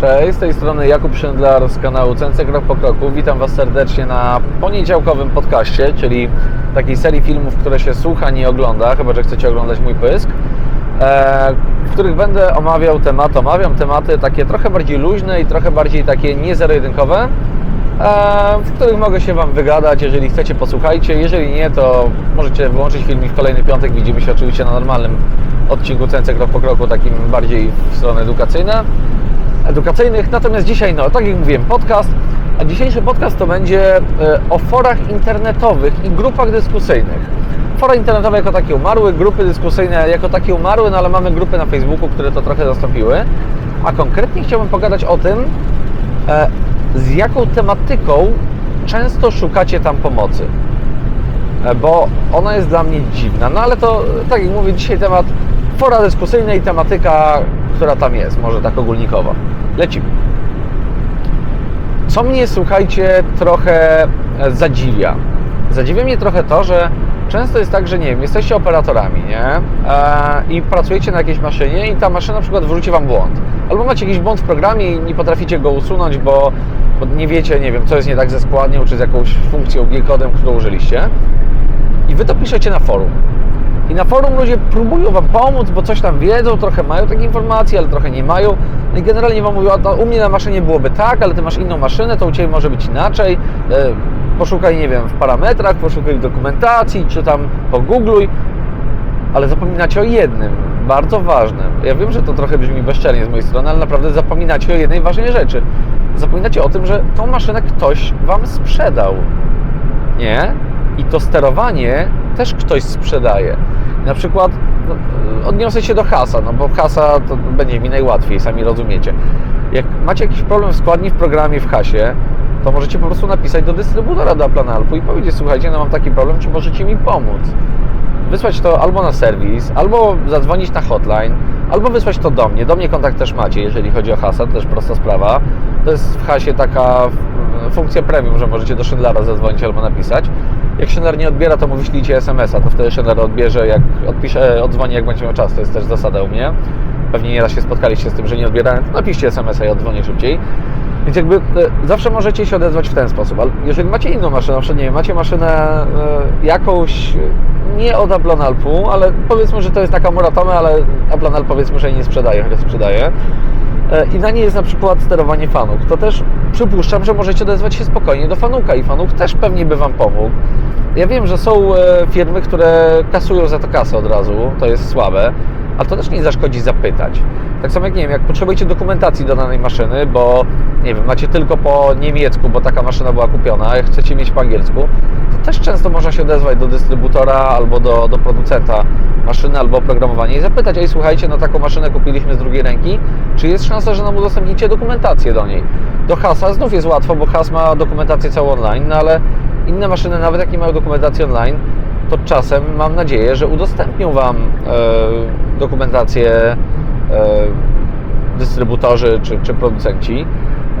Cześć, z tej strony Jakub Szydlar z kanału Cence Krok po Kroku. Witam Was serdecznie na poniedziałkowym podcaście, czyli takiej serii filmów, które się słucha, nie ogląda, chyba że chcecie oglądać mój pysk, e, w których będę omawiał tematy, omawiam tematy takie trochę bardziej luźne i trochę bardziej takie nie zero-jedynkowe, e, w których mogę się Wam wygadać. Jeżeli chcecie, posłuchajcie. Jeżeli nie, to możecie wyłączyć film i w kolejny piątek widzimy się oczywiście na normalnym odcinku Cence Krok po Kroku, takim bardziej w stronę edukacyjne edukacyjnych. Natomiast dzisiaj, no tak jak mówiłem, podcast, a dzisiejszy podcast to będzie e, o forach internetowych i grupach dyskusyjnych. Fora internetowe jako takie umarły, grupy dyskusyjne jako takie umarły, no ale mamy grupy na Facebooku, które to trochę zastąpiły. A konkretnie chciałbym pogadać o tym, e, z jaką tematyką często szukacie tam pomocy. E, Bo ona jest dla mnie dziwna. No ale to, tak jak mówię, dzisiaj temat fora dyskusyjne i tematyka, która tam jest, może tak ogólnikowo. Lecimy. Co mnie, słuchajcie, trochę zadziwia? Zadziwia mnie trochę to, że często jest tak, że nie wiem, jesteście operatorami, nie? E, I pracujecie na jakiejś maszynie i ta maszyna na przykład wrzuci Wam błąd. Albo macie jakiś błąd w programie i nie potraficie go usunąć, bo, bo nie wiecie, nie wiem, co jest nie tak ze składnią, czy z jakąś funkcją G-kodem, którą użyliście. I Wy to piszecie na forum. I na forum ludzie próbują Wam pomóc, bo coś tam wiedzą, trochę mają takie informacje, ale trochę nie mają. No i generalnie Wam mówią, no, u mnie na maszynie byłoby tak, ale Ty masz inną maszynę, to u Ciebie może być inaczej. E, Poszukaj, nie wiem, w parametrach, poszukaj w dokumentacji, czy tam pogoogluj. Ale zapominacie o jednym, bardzo ważnym. Ja wiem, że to trochę brzmi bezczelnie z mojej strony, ale naprawdę zapominacie o jednej ważnej rzeczy. Zapominacie o tym, że tą maszynę ktoś Wam sprzedał. Nie? I to sterowanie też ktoś sprzedaje. Na przykład no, odniosę się do hasa, no bo hasa to będzie mi najłatwiej, sami rozumiecie. Jak macie jakiś problem w składni w programie w hasie, to możecie po prostu napisać do dystrybutora do Aplanalpu i powiedzieć, słuchajcie, no mam taki problem, czy możecie mi pomóc? Wysłać to albo na serwis, albo zadzwonić na hotline, albo wysłać to do mnie. Do mnie kontakt też macie, jeżeli chodzi o hasa, to też prosta sprawa. To jest w hasie taka mm, funkcja premium, że możecie do Schindlera zadzwonić albo napisać. Jak Schindler nie odbiera, to mu wyślijcie SMS-a, to wtedy Schindler odbierze, jak odpisze, odzwoni, jak będzie miał czas. To jest też zasada u mnie. Pewnie nieraz się spotkaliście z tym, że nie odbierają, to napiszcie SMS-a i odzwonię szybciej. Więc jakby e, zawsze możecie się odezwać w ten sposób, ale jeżeli macie inną maszynę, na przykład nie macie maszynę e, jakąś e, nie od Ablonalpu, ale powiedzmy, że to jest taka Muratome, ale Ablonal powiedzmy, że jej nie sprzedaje, chociaż sprzedaje. E, I na niej jest na przykład sterowanie fanuk. To też przypuszczam, że możecie odezwać się spokojnie do fanuka i fanuk też pewnie by Wam pomógł. Ja wiem, że są e, firmy, które kasują za to kasę od razu, to jest słabe, ale to też nie zaszkodzi zapytać. Tak samo jak nie wiem, jak potrzebujecie dokumentacji do danej maszyny, bo nie wiem, macie tylko po niemiecku, bo taka maszyna była kupiona, a chcecie mieć po angielsku, to też często można się odezwać do dystrybutora albo do, do producenta maszyny albo oprogramowania i zapytać, ej słuchajcie, no taką maszynę kupiliśmy z drugiej ręki, czy jest szansa, że nam udostępnicie dokumentację do niej? Do Hasa znów jest łatwo, bo Has ma dokumentację całą online, no ale inne maszyny, nawet jak nie mają dokumentacji online, to czasem mam nadzieję, że udostępnią Wam e, dokumentację e, dystrybutorzy czy, czy producenci.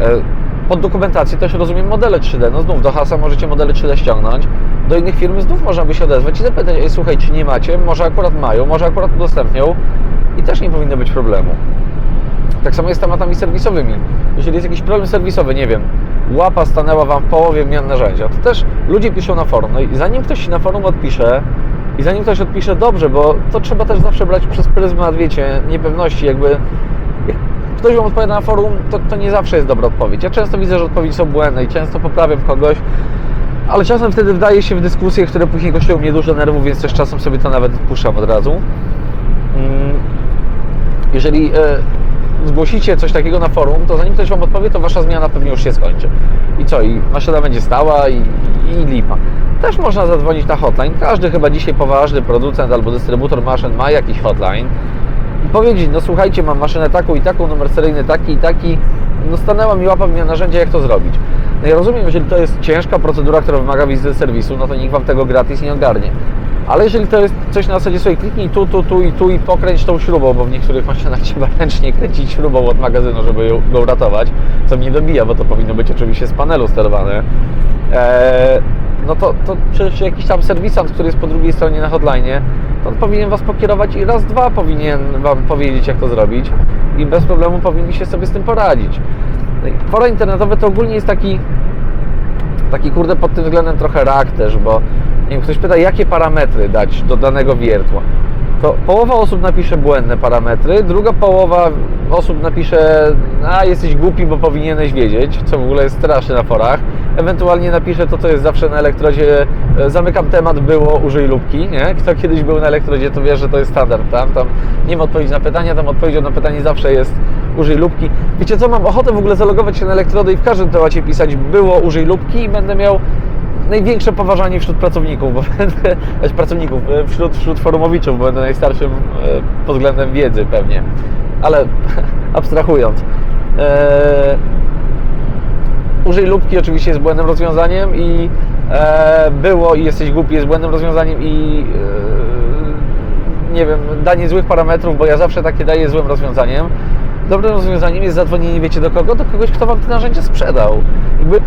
E, pod dokumentację też rozumiem modele 3D. No znów do Hasa możecie modele 3D ściągnąć. Do innych firm znów można by się odezwać i zapytać, słuchaj, czy nie macie? Może akurat mają, może akurat udostępnią i też nie powinno być problemu. Tak samo jest z tematami serwisowymi. Jeżeli jest jakiś problem serwisowy, nie wiem, łapa stanęła Wam w połowie mian narzędzia, to też ludzie piszą na forum. No i zanim ktoś na forum odpisze i zanim ktoś odpisze dobrze, bo to trzeba też zawsze brać przez pryzmat, wiecie, niepewności, jakby jak ktoś Wam odpowiada na forum, to, to nie zawsze jest dobra odpowiedź. Ja często widzę, że odpowiedzi są błędne i często poprawiam kogoś, ale czasem wtedy wdaje się w dyskusje, które później kosztują mnie dużo nerwów, więc też czasem sobie to nawet odpuszczam od razu. Mm, jeżeli e, zgłosicie coś takiego na forum, to zanim ktoś Wam odpowie, to Wasza zmiana pewnie już się skończy. I co? I maszyna będzie stała i, i lipa. Też można zadzwonić na hotline. Każdy chyba dzisiaj poważny producent albo dystrybutor maszyn ma jakiś hotline i powiedzieć, no słuchajcie, mam maszynę taką i taką, numer seryjny taki i taki, no stanęła mi łapa mnie narzędzia, jak to zrobić. No ja rozumiem, jeżeli to jest ciężka procedura, która wymaga wizyty serwisu, no to nikt Wam tego gratis nie ogarnie. Ale jeżeli to jest coś na zasadzie sobie kliknij tu, tu, tu i tu i pokręć tą śrubą, bo w niektórych maszynach trzeba ręcznie kręcić śrubą od magazynu, żeby ją, go uratować, co mnie dobija, bo to powinno być oczywiście z panelu sterowane. Eee, no to, to przecież jakiś tam serwisant, który jest po drugiej stronie na hotline, to on powinien Was pokierować i raz, dwa powinien Wam powiedzieć, jak to zrobić i bez problemu powinniście sobie z tym poradzić. Fora internetowe to ogólnie jest taki taki kurde pod tym względem trochę rak też, bo nie wiem, ktoś pyta, jakie parametry dać do danego wiertła. To połowa osób napisze błędne parametry, druga połowa osób napisze, a jesteś głupi, bo powinieneś wiedzieć, co w ogóle jest straszne na forach. Ewentualnie napisze to, co jest zawsze na elektrodzie, e, zamykam temat, było, użyj lubki, nie? Kto kiedyś był na elektrodzie, to wie, że to jest standard tam, tam nie ma odpowiedzi na pytania, tam odpowiedzią na pytanie zawsze jest użyj lubki. Wiecie co, mam ochotę w ogóle zalogować się na elektrody i w każdym temacie pisać było, użyj lubki i będę miał największe poważanie wśród pracowników, bo będę, znaczy pracowników, e, wśród, wśród forumowiczów, bo będę najstarszym e, pod względem wiedzy pewnie. Ale abstrahując. E, użyj lubki oczywiście jest błędnym rozwiązaniem i e, było i jesteś głupi jest błędnym rozwiązaniem i e, nie wiem, danie złych parametrów, bo ja zawsze takie daję złym rozwiązaniem. Dobrym rozwiązaniem jest zadzwonienie, wiecie do kogo? Do kogoś, kto Wam te narzędzie sprzedał. Jakby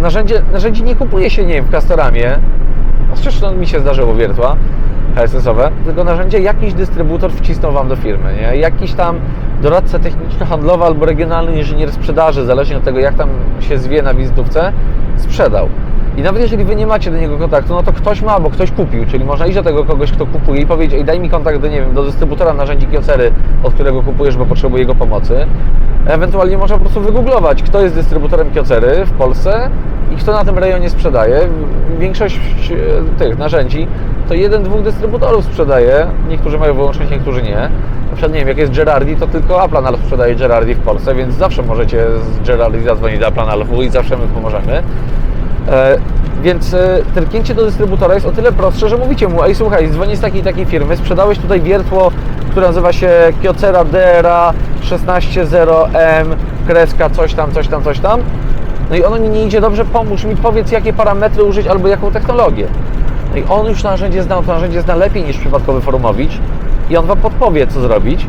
narzędzie, narzędzi nie kupuje się, nie wiem, w Castoramie. Chociaż to mi się zdarzyło wiertła HSS-owe, tylko narzędzie jakiś dystrybutor wcisnął Wam do firmy, nie? Jakiś tam doradca techniczno-handlowy albo regionalny inżynier sprzedaży, zależnie od tego, jak tam się zwie na wizytówce, sprzedał. I nawet jeżeli Wy nie macie do niego kontaktu, no to ktoś ma, bo ktoś kupił, czyli można iść do tego kogoś, kto kupuje i powiedzieć, ej, daj mi kontakt do, nie wiem, do dystrybutora narzędzi Kiocery, od którego kupujesz, bo potrzebuję jego pomocy. Ewentualnie można po prostu wygooglować, kto jest dystrybutorem Kiocery w Polsce i kto na tym rejonie sprzedaje. Większość e, tych narzędzi to jeden, dwóch dystrybutorów sprzedaje. Niektórzy mają wyłączność, niektórzy nie. Na przykład, nie wiem, jak jest Gerardi, to tylko Aplanal sprzedaje Gerardi w Polsce, więc zawsze możecie z Gerardi zadzwonić do Aplanalfu i zawsze my pomożemy. E, więc e, trknięcie do dystrybutora jest o tyle prostsze, że mówicie mu, ej słuchaj, dzwonię z takiej takiej firmy, sprzedałeś tutaj wiertło, które nazywa się Kyocera DRA 160M, kreska coś tam, coś tam, coś tam. No i ono mi nie idzie dobrze, pomóż mi, powiedz jakie parametry użyć albo jaką technologię. No i on już narzędzie zna, to narzędzie zna lepiej niż przypadkowy forumowicz i on Wam podpowie, co zrobić.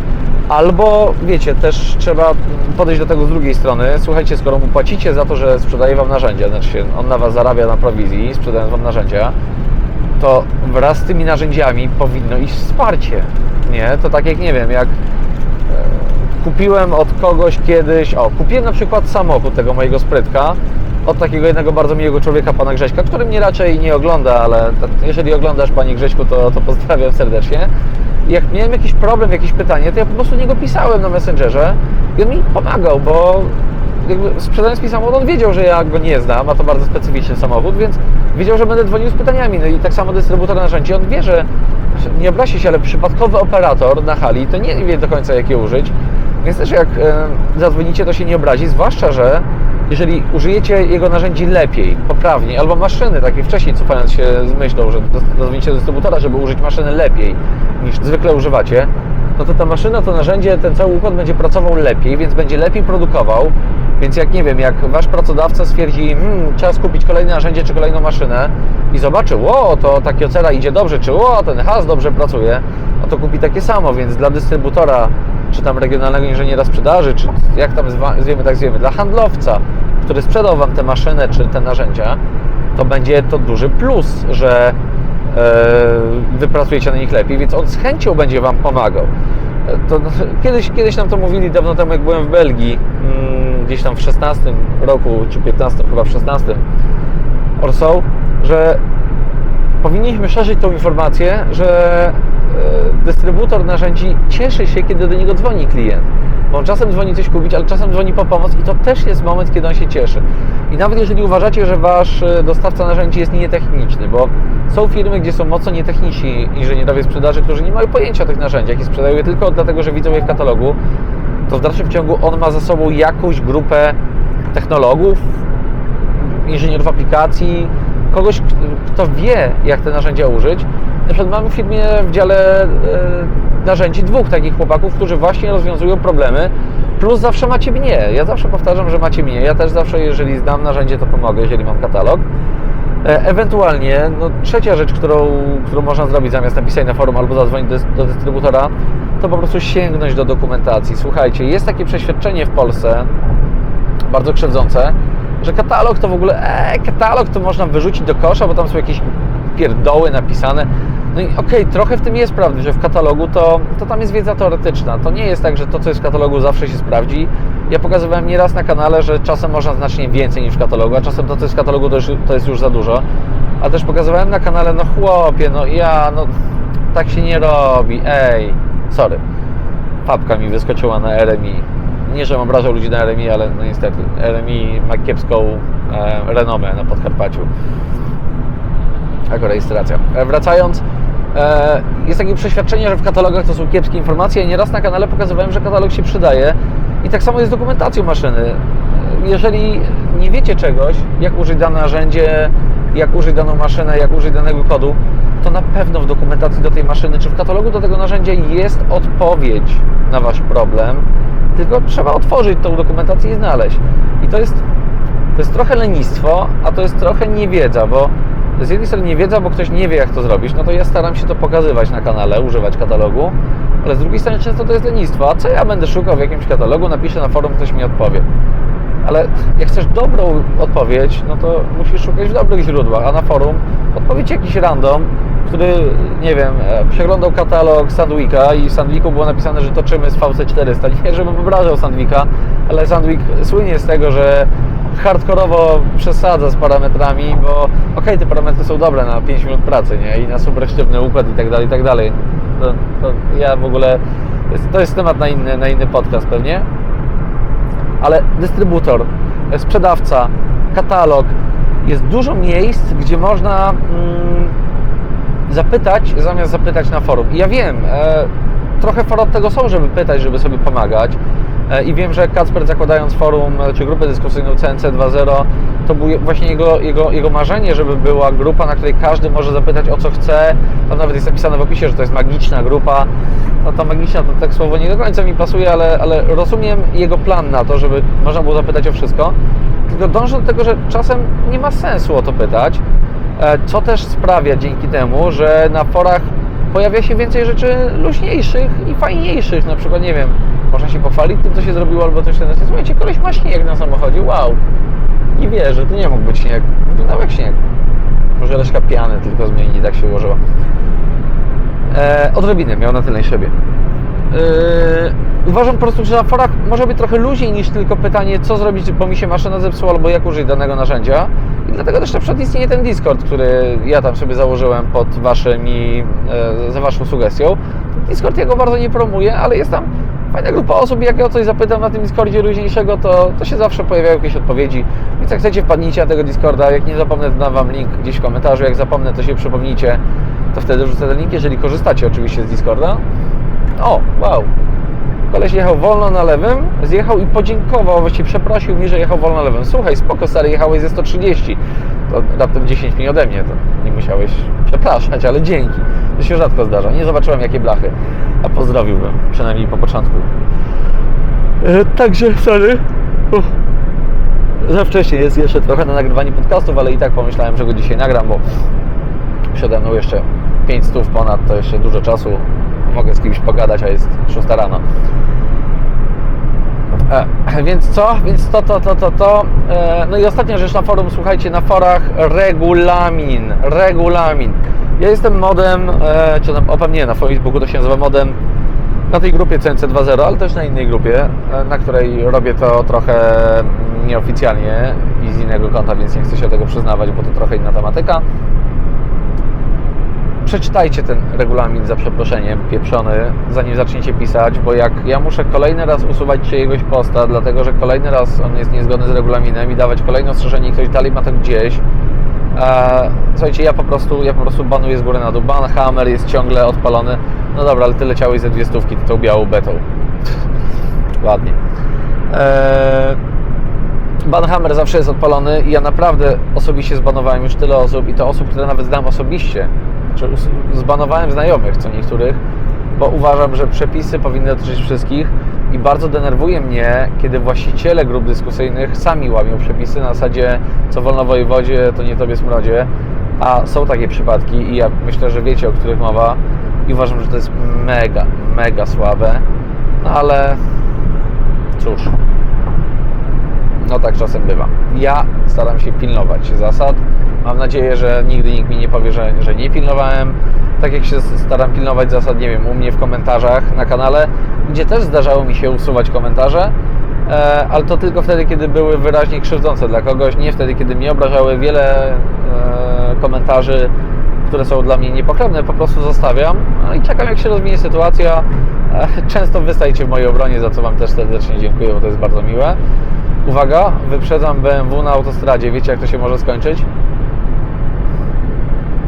Albo, wiecie, też trzeba podejść do tego z drugiej strony. Słuchajcie, skoro mu płacicie za to, że sprzedaje Wam narzędzia, znaczy on na Was zarabia na prowizji, sprzedając Wam narzędzia, to wraz z tymi narzędziami powinno iść wsparcie. Nie? To tak jak, nie wiem, jak e, kupiłem od kogoś kiedyś, o, kupiłem na przykład samochód tego mojego sprytka od takiego jednego bardzo miłego człowieka, pana Grześka, który mnie raczej nie ogląda, ale jeżeli oglądasz, panie Grześku, to, to pozdrawiam serdecznie. Jak miałem jakiś problem, jakieś pytanie, to ja po prostu niego pisałem na Messengerze i on mi pomagał, bo jakby sprzedając mi samochód, on wiedział, że ja go nie znam, a to bardzo specyficzny samochód, więc wiedział, że będę dzwonił z pytaniami. No i tak samo dystrybutor narzędzi, on wie, że nie obraźcie się, ale przypadkowy operator na hali to nie wie do końca, jakie użyć. Więc też jak e, zadzwonicie, to się nie obrazi, zwłaszcza, że jeżeli użyjecie jego narzędzi lepiej, poprawniej, albo maszyny, takiej wcześniej cofając się z myślą, że zadzwonicie do dystrybutora, żeby użyć maszyny lepiej niż zwykle używacie, no to ta maszyna, to narzędzie, ten cały układ będzie pracował lepiej, więc będzie lepiej produkował. Więc jak nie wiem, jak wasz pracodawca stwierdzi, hmm, trzeba skupić kolejne narzędzie czy kolejną maszynę i zobaczy, o, to ta Kyocera idzie dobrze, czy o, ten has dobrze pracuje, no to kupi takie samo, więc dla dystrybutora, czy tam regionalnego inżyniera sprzedaży, czy jak tam zwiemy, tak zwiemy, dla handlowca, który sprzedał wam tę maszynę czy te narzędzia, to będzie to duży plus, że wypracujecie na nich lepiej, więc on z chęcią będzie Wam pomagał. E, To, kiedyś, kiedyś nam to mówili dawno temu, jak byłem w Belgii, mm, gdzieś tam w 16 roku, czy 15, chyba w 16 or so, że powinniśmy szerzyć tą informację, że e, dystrybutor narzędzi cieszy się, kiedy do niego dzwoni klient. Bo on czasem dzwoni coś kupić, ale czasem dzwoni po pomoc i to też jest moment, kiedy on się cieszy. I nawet jeżeli uważacie, że wasz e, dostawca narzędzi jest nietechniczny, bo są firmy, gdzie są mocno nietechniczni inżynierowie sprzedaży, którzy nie mają pojęcia o tych narzędziach i sprzedają je tylko dlatego, że widzą je w katalogu, to w dalszym ciągu on ma za sobą jakąś grupę technologów, inżynierów aplikacji, kogoś, kto wie, jak te narzędzia użyć. Na przykład mamy w firmie w dziale e, narzędzi dwóch takich chłopaków, którzy właśnie rozwiązują problemy, plus zawsze macie mnie. Ja zawsze powtarzam, że macie mnie. Ja też zawsze, jeżeli znam narzędzie, to pomogę, jeżeli mam katalog. E, Ewentualnie, no, trzecia rzecz, którą, którą można zrobić zamiast napisać na forum albo zadzwonić do, do dystrybutora, to po prostu sięgnąć do dokumentacji. Słuchajcie, jest takie przeświadczenie w Polsce, bardzo krzywdzące, że katalog to w ogóle, e, katalog to można wyrzucić do kosza, bo tam są jakieś pierdoły napisane. No i okej, trochę w tym jest prawdy, że w katalogu to, to tam jest wiedza teoretyczna. To nie jest tak, że to, co jest w katalogu, zawsze się sprawdzi. Ja pokazywałem nieraz na kanale, że czasem można znacznie więcej niż w katalogu, a czasem to, co jest w katalogu, to, już, to jest już za dużo. A też pokazywałem na kanale, no chłopie, no ja, no tak się nie robi, ej, sorry. Papka mi wyskoczyła na RMI. Nie, że obrażał ludzi na RMI, ale no niestety, RMI ma kiepską e, renomę na Podkarpaciu jako rejestracja. E, Wracając, jest takie przeświadczenie, że w katalogach to są kiepskie informacje. Nieraz na kanale pokazywałem, że katalog się przydaje. I tak samo jest z dokumentacją maszyny. E, Jeżeli nie wiecie czegoś, jak użyć dane narzędzie, jak użyć daną maszynę, jak użyć danego kodu, to na pewno w dokumentacji do tej maszyny czy w katalogu do tego narzędzia jest odpowiedź na Wasz problem. Tylko trzeba otworzyć tą dokumentację i znaleźć. I to jest, to jest trochę lenistwo, a to jest trochę niewiedza, bo z jednej strony nie wiedza, bo ktoś nie wie, jak to zrobić, no to ja staram się to pokazywać na kanale, używać katalogu, ale z drugiej strony często to jest lenistwo. A co ja będę szukał w jakimś katalogu, napiszę na forum, ktoś mi odpowie. Ale jak chcesz dobrą odpowiedź, no to musisz szukać w dobrych źródłach, a na forum odpowiedź jakiś random, który, nie wiem, e, przeglądał katalog Sandwika i w Sandwiku było napisane, że toczymy z VC400. Nie, żebym obrażał Sandwika, ale Sandwik słynie z tego, że hardkorowo przesadza z parametrami, bo okej, te parametry są dobre na 5 minut pracy, nie? I na super sztywny układ i tak dalej, i tak dalej. To, to ja w ogóle, to jest temat na inny, na inny podcast pewnie. Ale dystrybutor, sprzedawca, katalog, jest dużo miejsc, gdzie można mm, zapytać, zamiast zapytać na forum. I ja wiem, e, trochę for od tego są, żeby pytać, żeby sobie pomagać. E, I wiem, że Kacper zakładając forum e, czy grupę dyskusyjną CNC 2.0, to było właśnie jego, jego, jego marzenie, żeby była grupa, na której każdy może zapytać o co chce. Tam nawet jest napisane w opisie, że to jest magiczna grupa. No to magiczna to tak słowo nie do końca mi pasuje, ale, ale rozumiem jego plan na to, żeby można było zapytać o wszystko. Tylko dążę do tego, że czasem nie ma sensu o to pytać, e, co też sprawia dzięki temu, że na forach pojawia się więcej rzeczy luźniejszych i fajniejszych. Na przykład, nie wiem, można się pochwalić tym, co się zrobiło, albo coś ten. Słuchajcie, koleś ma śnieg na samochodzie, wow. Nie wierzę, to nie mógł być śnieg. Wyglądał jak śnieg. Może reszka piany tylko zmieni, tak się ułożyło. E, odrobinę miał na tylnej szybie. Yy, uważam po prostu, że na forach może być trochę luźniej niż tylko pytanie, co zrobić, bo mi się maszyna zepsuła, albo jak użyć danego narzędzia. I dlatego też na przykład istnieje ten Discord, który ja tam sobie założyłem pod waszymi, e, za waszą sugestią. Discord ja go bardzo nie promuję, ale jest tam fajna grupa osób jak ja o coś zapytam na tym Discordzie luźniejszego, to, to się zawsze pojawiają jakieś odpowiedzi. Więc jak chcecie, wpadnijcie na tego Discorda. Jak nie zapomnę, dam wam link gdzieś w komentarzu. Jak zapomnę, to się przypomnijcie. To wtedy wrzucę ten link, jeżeli korzystacie oczywiście z Discorda. O, wow. Koleś jechał wolno na lewym, zjechał i podziękował, właściwie przeprosił mi, że jechał wolno na lewym. Słuchaj, spoko stary, jechałeś ze 130. Raptem 10 mil ode mnie, to nie musiałeś przepraszać, ale dzięki. To się rzadko zdarza. Nie zobaczyłem jakie blachy, a pozdrowiłbym, przynajmniej po początku. E, także, sorry. Uff. Za wcześnie jest jeszcze trochę na nagrywanie podcastów, ale i tak pomyślałem, że go dzisiaj nagram, bo przede mną jeszcze 5 stów ponad, to jeszcze dużo czasu. Mogę z kimś pogadać, a jest 6 rano. E, więc co? Więc to, to, to, to, to. E, no i ostatnia rzecz na forum, słuchajcie, na forach regulamin. Regulamin. Ja jestem modem, e, czy tam, o nie, na Facebooku to się nazywa modem na tej grupie CNC 2.0, ale też na innej grupie, na której robię to trochę nieoficjalnie i z innego konta, więc nie chcę się tego przyznawać, bo to trochę inna tematyka przeczytajcie ten regulamin za przeproszeniem pieprzony, zanim zaczniecie pisać, bo jak ja muszę kolejny raz usuwać czyjegoś posta, dlatego że kolejny raz on jest niezgodny z regulaminem i dawać kolejne ostrzeżenie i ktoś dalej ma to gdzieś. E, słuchajcie, ja po prostu ja po prostu banuję z góry na dół. Ban hammer jest ciągle odpalony. No dobra, ale ty leciałeś ze dwie stówki tą białą betą. Ładnie. E, Banhammer zawsze jest odpalony i ja naprawdę osobiście zbanowałem już tyle osób i to osób, które nawet znam osobiście. Czy zbanowałem znajomych co niektórych, bo uważam, że przepisy powinny dotyczyć wszystkich i bardzo denerwuje mnie, kiedy właściciele grup dyskusyjnych sami łamią przepisy na zasadzie co wolno wojewodzie, to nie tobie smrodzie, a są takie przypadki i ja myślę, że wiecie, o których mowa i uważam, że to jest mega, mega słabe, no ale cóż, no tak czasem bywa. Ja staram się pilnować zasad. Mam nadzieję, że nigdy nikt mi nie powie, że, że nie pilnowałem. tak jak się staram pilnować zasad, nie wiem, u mnie w komentarzach na kanale, gdzie też zdarzało mi się usuwać komentarze, e, ale to tylko wtedy, kiedy były wyraźnie krzywdzące dla kogoś, nie wtedy, kiedy mnie obrażały. Wiele e, komentarzy, które są dla mnie niepochlebne, po prostu zostawiam no i czekam, jak się rozwinie sytuacja. E, Często wystajecie w mojej obronie, za co Wam też serdecznie dziękuję, bo to jest bardzo miłe. Uwaga, wyprzedzam BMW na autostradzie. Wiecie, jak to się może skończyć?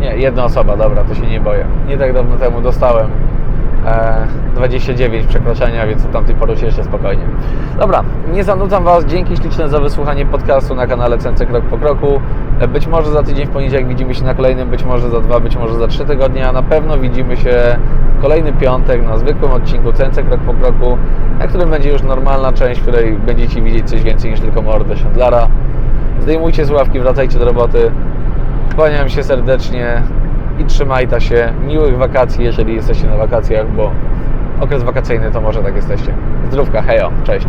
Nie, jedna osoba, dobra, to się nie boję. Nie tak dawno temu dostałem e, 29 przekroczenia, więc od tamtej pory się jeszcze spokojnie. Dobra, nie zanudzam Was. Dzięki śliczne za wysłuchanie podcastu na kanale CNC Krok po Kroku. E, Być może za tydzień w poniedziałek widzimy się na kolejnym, być może za dwa, być może za trzy tygodnie, a na pewno widzimy się kolejny piątek na zwykłym odcinku CNC Krok po Kroku, na którym będzie już normalna część, w której będziecie widzieć coś więcej niż tylko mordę Siodlara. Zdejmujcie z ławki, wracajcie do roboty. Kłaniam się serdecznie i trzymajta się. Miłych wakacji, jeżeli jesteście na wakacjach, bo okres wakacyjny to może tak jesteście. Zdrówka, hejo, cześć.